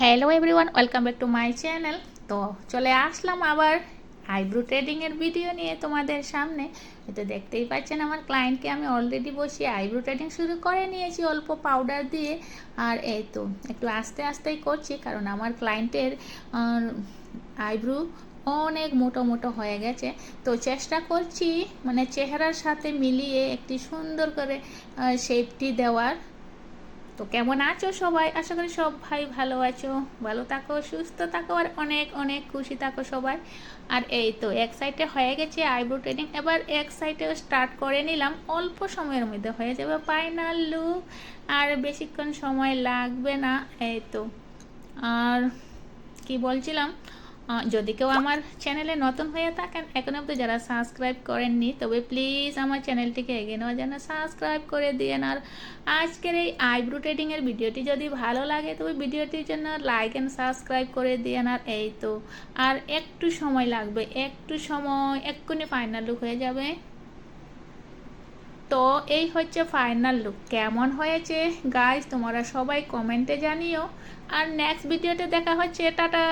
Hello everyone welcome back to my channel তো চলে আসলাম আবার আইব্রো ট্রেডিংয়ের ভিডিও নিয়ে তোমাদের সামনে। তো দেখতেই পাচ্ছেন আমার ক্লায়েন্টকে আমি অলরেডি বসিয়ে আইব্রো ট্রেডিং শুরু করে নিয়েছি অল্প পাউডার দিয়ে। আর এই তো একটু আস্তে আস্তেই করছি, কারণ আমার ক্লায়েন্টের আইব্রো অনেক মোটো মোটো হয়ে গেছে। তো চেষ্টা করছি মানে চেহারার সাথে মিলিয়ে একটি সুন্দর করে শেপটি দেওয়ার। তো কেমন আছো সবাই? আশা করি সব ভাই ভালো আছো, ভালো থাকো, সুস্থ থাকো আর অনেক অনেক খুশি থাকো সবাই। আর এই তো, এক সাইডে হয়ে গেছে আইব্রো ট্রেনিং এবার এক সাইডেও স্টার্ট করে নিলাম, অল্প সময়ের মধ্যে হয়ে যাবে ফাইনাল লুক আর বেশিক্ষণ সময় লাগবে না, এই তো। আর কি বলছিলাম? যদি কেউ আমার চ্যানেলে নতুন হয়ে থাকেন, এখন অব্দি যারা সাবস্ক্রাইব করেননি, তবে প্লিজ আমার চ্যানেলটিকে এগিয়ে নেওয়ার জন্য সাবস্ক্রাইব করে দিয়েন। আর আজকের এই আইব্রো ট্রেডিংয়ের ভিডিওটি যদি ভালো লাগে, তবে ভিডিওটির জন্য লাইক অ্যান্ড সাবস্ক্রাইব করে দিয়েন। আর এই তো, আর একটু সময় লাগবে, একটু সময়, এক্ষুনি ফাইনাল লুক হয়ে যাবে। তো এই হচ্ছে ফাইনাল লুক কেমন হয়েছে? গাইজ তোমরা সবাই কমেন্টে জানিও। আর নেক্সট ভিডিওতে দেখা হচ্ছে, টাটা!